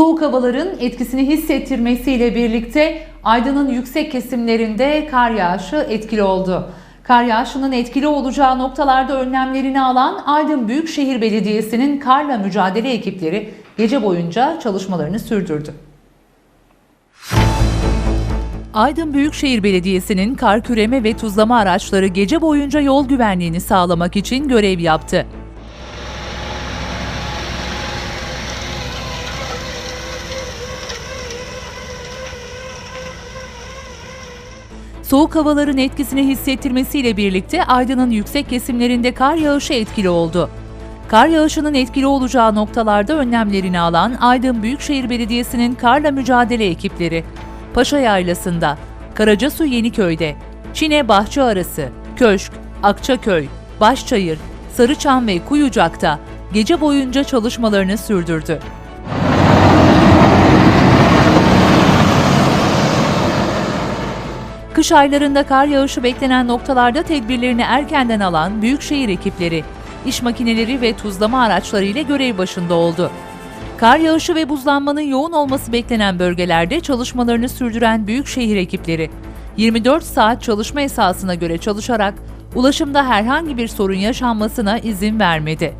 Soğuk havaların etkisini hissettirmesiyle birlikte Aydın'ın yüksek kesimlerinde kar yağışı etkili oldu. Kar yağışının etkili olacağı noktalarda önlemlerini alan Aydın Büyükşehir Belediyesi'nin karla mücadele ekipleri gece boyunca çalışmalarını sürdürdü. Aydın Büyükşehir Belediyesi'nin kar küreme ve tuzlama araçları gece boyunca yol güvenliğini sağlamak için görev yaptı. Soğuk havaların etkisini hissettirmesiyle birlikte Aydın'ın yüksek kesimlerinde kar yağışı etkili oldu. Kar yağışının etkili olacağı noktalarda önlemlerini alan Aydın Büyükşehir Belediyesi'nin karla mücadele ekipleri, Paşa Yaylası'nda, Karacasu Yeniköy'de, Çine Bahçe Arası, Köşk, Akçaköy, Başçayır, Sarıçam ve Kuyucak'ta gece boyunca çalışmalarını sürdürdü. Kış aylarında kar yağışı beklenen noktalarda tedbirlerini erkenden alan büyükşehir ekipleri, iş makineleri ve tuzlama araçları ile görev başında oldu. Kar yağışı ve buzlanmanın yoğun olması beklenen bölgelerde çalışmalarını sürdüren büyükşehir ekipleri, 24 saat çalışma esasına göre çalışarak ulaşımda herhangi bir sorun yaşanmasına izin vermedi.